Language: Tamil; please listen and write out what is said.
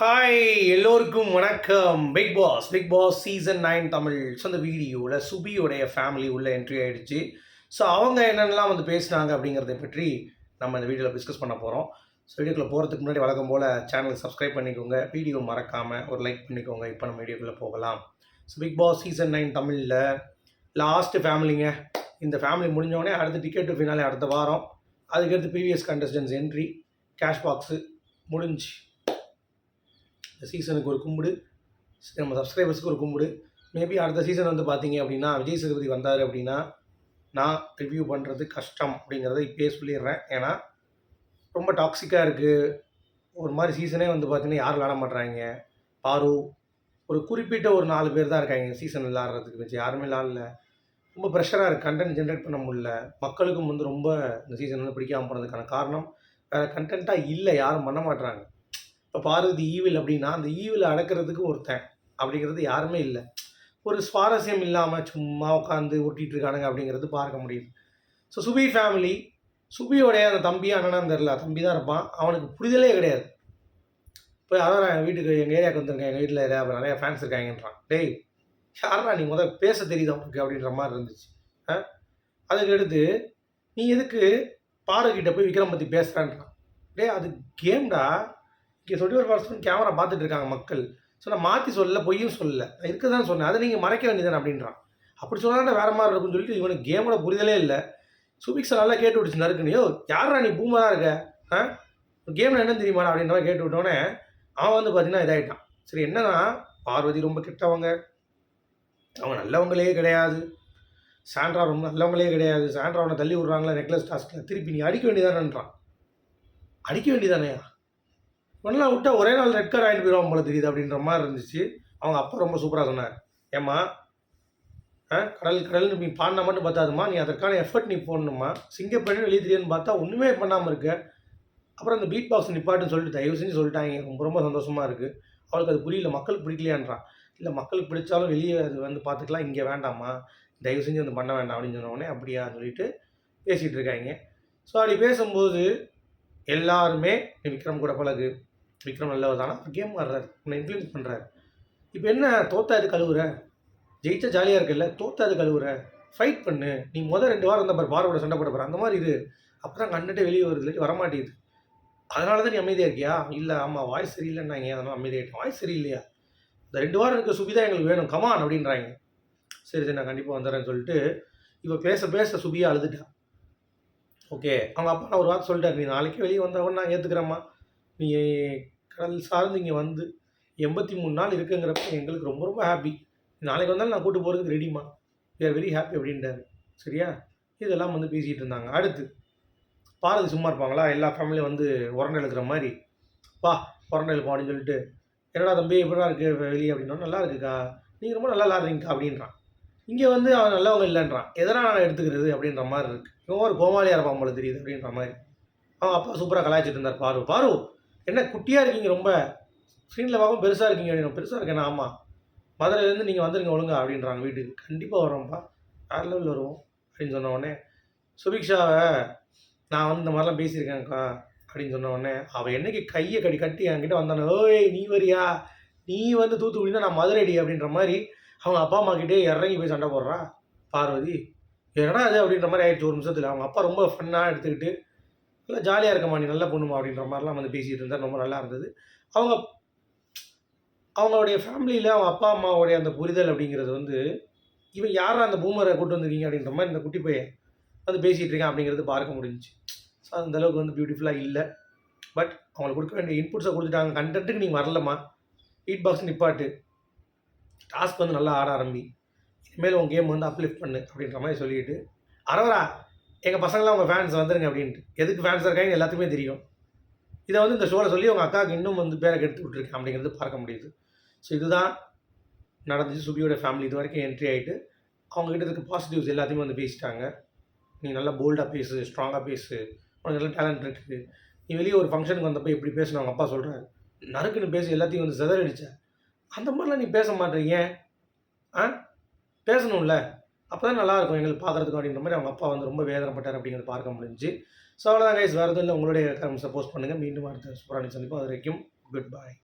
ஹாய் எல்லோருக்கும் வணக்கம். Bigg Boss Bigg Boss season nine Tamil so அந்த வீடியோவில் சுபியோடைய ஃபேமிலி உள்ள என்ட்ரி ஆகிடுச்சு ஸோ அவங்க என்னென்னலாம் வந்து பேசுனாங்க அப்படிங்கிறத பற்றி நம்ம இந்த வீடியோவில் டிஸ்கஸ் பண்ண போகிறோம் ஸோ வீடியோக்குள்ளே போகிறதுக்கு முன்னாடி வழக்கம் போல் சேனலுக்கு சப்ஸ்கிரைப் பண்ணிக்கோங்க. வீடியோ மறக்காமல் ஒரு லைக் பண்ணிக்கோங்க. இப்போ நம்ம வீடியோக்குள்ளே போகலாம். So Bigg Boss season nine தமிழில் லாஸ்ட்டு ஃபேமிலிங்க இந்த ஃபேமிலி முடிஞ்சோடனே அடுத்த டிக்கெட் ஃபினாலே அடுத்த வாரம். அதுக்கடுத்து previous contestants entry cash box முடிஞ்சு. இந்த சீசனுக்கு ஒரு கும்பிடு. நம்ம சப்ஸ்கிரைபர்ஸுக்கு ஒரு கும்பிடு. மேபி அடுத்த சீசன் வந்து பார்த்தீங்க அப்படின்னா விஜய் சேதுபதி வந்தார் அப்படின்னா நான் ரிவ்யூ பண்ணுறது கஷ்டம் அப்படிங்கிறத இப்போயே சொல்லிடுறேன். ஏன்னா ரொம்ப டாக்ஸிக்காக இருக்குது ஒரு மாதிரி சீசனே வந்து பார்த்தீங்கன்னா யாரும் விளாட மாட்றாங்க. பாரு ஒரு குறிப்பிட்ட ஒரு நாலு பேர் தான் இருக்காங்க சீசன் விளாட்றதுக்கு வச்சு யாருமே விளாடல. ரொம்ப ப்ரெஷராக இருக்குது கண்டென்ட் ஜென்ரேட் பண்ண முடியல. மக்களுக்கும் வந்து ரொம்ப இந்த சீசன் வந்து பிடிக்காமல் போனதுக்கான காரணம் வேறு கண்டென்ட்டாக இல்லை. யாரும் பண்ண மாட்றாங்க. இப்போ பார்வதி ஈவில் அப்படின்னா அந்த ஈவில் அடக்கிறதுக்கு ஒருத்தன் அப்படிங்கிறது யாருமே இல்லை. ஒரு சுவாரஸ்யம் இல்லாமல் சும்மா உட்காந்து ஒட்டிகிட்டு இருக்கானுங்க அப்படிங்கிறது பார்க்க முடியுது. ஸோ சுபி ஃபேமிலி சுபியோடைய அந்த தம்பி அண்ணனான்னு தெரில தம்பி தான் இருப்பான். அவனுக்கு புரிதலே கிடையாது. இப்போ யாரோ என் வீட்டுக்கு எங்கள் ஏரியாவுக்கு வந்திருக்கேன் எங்கள் வீட்டில் நிறைய ஃபேன்ஸ் இருக்காங்கன்றான். டேய் யாரா நீ முதல் பேச தெரியுது அவனுக்கு அப்படின்ற மாதிரி இருந்துச்சு. ஆ? அதுக்கு அடுத்து நீ எதுக்கு பாருக்கிட்ட போய் விக்ரம் பற்றி பேசுகிறான்றான் டேய் அது கேம்டா இங்கே சொல்லி ஒரு பர்சன் கேமரா பார்த்துட்டு இருக்காங்க மக்கள். ஸோ நான் மாற்றி சொல்லலை பொய்யும் சொல்லல. நான் இருக்க தான் சொன்னேன். அதை நீங்கள் மறைக்க வேண்டியதானே அப்படின்றான். அப்படி சொன்னால் வேறு மாதிரி இருக்கும்னு சொல்லிட்டு இவனுக்கு கேமோட புரிதலே இல்லை. சுபிக்ஸ் நல்லா கேட்டு விட்டுச்சு நறுக்குனியோ யாரா நீ பூமராக இருக்க? ஆ? கேமில் என்ன தெரியுமாடா? அப்படின்ற மாதிரி கேட்டு விட்டோன்னே அவன் வந்து பார்த்தீங்கன்னா இதாகிட்டான் சரி என்னன்னா பார்வதி ரொம்ப கெட்டவங்க. அவங்க நல்லவங்களே கிடையாது. சாண்ட்ரா ரொம்ப நல்லவங்களே கிடையாது. சாண்ட்ரா அவனை தள்ளி விட்றாங்களா நெக்லஸ் டாஸ்கில் திருப்பி நீ அடிக்க வேண்டியதானன்றான் அடிக்க வேண்டியதானேயா பண்ணலாம் விட்டா ஒரே நாள் ரெட் கார்டு ஆகிட்டு போயிடுவான் போல தெரியுது அப்படின்ற மாதிரி இருந்துச்சு. அவங்க அப்பா ரொம்ப சூப்பராக சொன்னார். ஏம்மா ஆ கடல் கடல் நீ பாடினா மட்டும் பார்த்தாதுமா நீ அதற்கான எஃபர்ட் நீ போடணுமா சிங்கப்பெண்ணு வெளியே தெரியுதுன்னு பார்த்தா ஒன்றுமே பண்ணாமல் இருக்க. அப்புறம் அந்த பீட் பாக்ஸ் நிப்பாட்டுன்னு சொல்லிட்டு தயவு செஞ்சு சொல்லிட்டாங்க. ரொம்ப ரொம்ப சந்தோஷமாக இருக்குது அவளுக்கு அது புரியல. மக்களுக்கு பிடிக்கலையான்றான். இல்லை மக்களுக்கு பிடிச்சாலும் வெளியே அது வந்து பார்த்துக்கலாம். இங்கே வேண்டாமா தயவு செஞ்சு வந்து பண்ண வேண்டாம் அப்படின்னு சொன்னோடனே அப்படியா சொல்லிட்டு பேசிகிட்டு இருக்காங்க. ஸோ அப்படி பேசும்போது எல்லாருமே விக்ரம் கூட பழகு. விக்ரம் நல்லவர் தானே கேம் ஆடுறாரு. உன்னை இன்ஃப்ளூயன்ஸ் பண்ணுறாரு இப்போ என்ன தோத்தா இது கழுவுற? ஜெயிச்சா ஜாலியாக இருக்குல்ல. தோத்தா இது கழுவுற? ஃபைட் பண்ணு. நீ முதல் ரெண்டு வாரம் இருந்த பார். பாரோட சண்டை போட போகிற அந்த மாதிரி இது அப்போ தான் கண்டுட்டு வெளியே வருது. இல்லாட்டி வரமாட்டேங்குது. அதனால தான் நீ அமைதியாக இருக்கியா? இல்லை. ஆமாம் வாய்ஸ் சரியில்லைன்னாங்க அதனால் அமைதியாகிட்டேன் வாய்ஸ் சரியில்லையா? இந்த ரெண்டு வாரம் இருக்க சுபிதா எங்களுக்கு வேணும். கமான் அப்படின்றாங்க. சரி சரி நான் கண்டிப்பாக வந்துடுறேன்னு சொல்லிட்டு இப்போ பேச பேச சுபியா அழுதுட்டான் ஓகே அவங்க அப்பா நான் ஒரு வார்த்தை சொல்லிட்டார். நீ நாளைக்கு வெளியே வந்தவன் நான் ஏற்றுக்கிறேம்மா நீ கடல் சார்ந்து இங்கே வந்து எண்பத்தி மூணு நாள் இருக்குங்கிறப்ப எங்களுக்கு ரொம்ப ரொம்ப ஹாப்பி நாளைக்கு வந்தாலும் நான் கூட்டு போகிறதுக்கு ரெடிமா வி ஆர் வெரி ஹாப்பி அப்படின்றாரு சரியா? இதெல்லாம் வந்து பேசிகிட்டு இருந்தாங்க. அடுத்து பாரதி சும்மா இருப்பாங்களா? எல்லா ஃபேமிலியும் வந்து உரண்டை எழுக்கிற மாதிரி. வா உரண்டை எழுப்போம் அப்படின்னு சொல்லிட்டு என்னடா தம்பி எப்படிடா இருக்குது வெளியே அப்படின்னா நல்லா இருக்குக்கா. நீங்கள் ரொம்ப நல்லா விளாட்றீங்கக்கா அப்படின்றான். இங்கே வந்து அவன் நல்லவங்க இல்லைன்றான். எதனால் நான் எடுத்துக்கிறது அப்படின்ற மாதிரி இருக்குது இவன் ஒரு கோமாளியாக இருப்பான் போல தெரியுது அப்படின்ற மாதிரி. அவன் அப்பா சூப்பராக கலாய்ச்சிட்டு இருந்தார். பாரு பாரு என்ன குட்டியாக இருக்கீங்க ரொம்ப. ஸ்க்ரீனில் பார்க்கும் பெருசாக இருக்கீங்க அப்படின்னு பெருசாக இருக்கேன்? ஆமாம் மதுரையிலேருந்து நீங்கள் வந்துருங்க ஒழுங்கா அப்படின்றாங்க வீட்டுக்கு. கண்டிப்பாக வரோம்ப்பா வேறு லெவலில் வருவோம்? அப்படின்னு சொன்ன உடனே சுபிக்ஷாவை நான் வந்து இந்த மாதிரிலாம் பேசியிருக்கேன்க்கா அப்படின்னு சொன்ன உடனே அவள் என்னைக்கு கையை கடி கட்டி என்கிட்ட வந்தானே ஓய் நீ வரியா? நீ வந்து தூத்துக்குடினா நான் மதுரைடி அப்படின்ற மாதிரி அவங்க அப்பா அம்மா கிட்டே இறங்கி போய் சண்டை போடுறா பார்வதி. என்னடா அது அப்படின்ற மாதிரி ஆயிடுச்சு ஒரு நிமிஷத்தில். அவங்க அப்பா ரொம்ப ஃபன்னாக எடுத்துக்கிட்டு நல்லா ஜாலியாக இருக்கம்மா நீ நல்லா பொண்ணுமா அப்படின்ற மாதிரிலாம் வந்து பேசிகிட்டு இருந்தால் ரொம்ப நல்லா இருந்தது. அவங்க அவங்களுடைய ஃபேமிலியில் அவங்க அப்பா அம்மாவுடைய அந்த புரிதல் அப்படிங்கிறது வந்து இவன் யாரும் அந்த பூமரை கூட்டு வந்திருக்கீங்க அப்படின்ற மாதிரி இந்த குட்டி பையன் வந்து பேசிகிட்டு இருக்கேன் அப்படிங்கிறது பார்க்க முடிஞ்சுச்சு. ஸோ அந்த அளவுக்கு வந்து பியூட்டிஃபுல்லாக இல்லை. பட் அவங்களுக்கு கொடுக்க வேண்டிய இன்புட்ஸை கொடுத்துட்டாங்க. கண்டென்ட்டுக்கு நீங்கள் வரலம்மா. ஹீட் பாக்ஸ் நிப்பாட்டு. டாஸ்க் வந்து நல்லா ஆட ஆரம்பி. இனிமேல் உங்கள் கேம் வந்து அப்லிஃப்ட் பண்ணு அப்படின்ற மாதிரி சொல்லிட்டு அரவரா எங்கள் பசங்களாம் உங்கள் ஃபேன்ஸ் வந்துருங்க அப்படின்ட்டு. எதுக்கு ஃபேன்ஸ் இருக்காங்க? எல்லாத்துக்குமே தெரியும். இதை வந்து இந்த ஷோவில் சொல்லி உங்கள் அக்காவுக்கு இன்னும் வந்து பேரை கெடுத்து விட்ருக்கேன் அப்படிங்கிறது பார்க்க முடியுது. ஸோ இதுதான் நடந்துச்சு சுபியோட ஃபேமிலி இது வரைக்கும் என்ட்ரி ஆகிட்டு அவங்ககிட்ட இருக்க பாசிட்டிவ்ஸ் எல்லாத்தையுமே வந்து பேசிட்டாங்க. நீ நல்லா போல்டாக பேசு ஸ்ட்ராங்காக பேசு. உனக்கு நல்ல டேலண்ட் இருக்குது நீ வெளியே ஒரு ஃபங்க்ஷனுக்கு வந்தப்போ இப்படி பேசணும் அவங்க அப்பா சொல்கிறாரு நறுக்குன்னு பேசி எல்லாத்தையும் வந்து செதறடிச்ச. அந்த மாதிரிலாம் நீ பேச மாட்டேங்க ஆ? பேசணும்ல. அப்போ தான் நல்லாயிருக்கும் எங்களுக்கு பார்க்குறதுக்கு அப்படின்ற மாதிரி அவங்க அப்பா வந்து ரொம்ப வேதனைப்பட்டார் அப்படிங்கிறது பார்க்க முடிஞ்சு. ஸோ அவ்வளோதான் கைஸ் வேறு எதுவும் இல்லை. உங்களுடைய சப்போஸ் பண்ணுங்கள் மீண்டும் அடுத்த சூப்பரான சந்திப்போம். அது வரைக்கும் குட் பாய்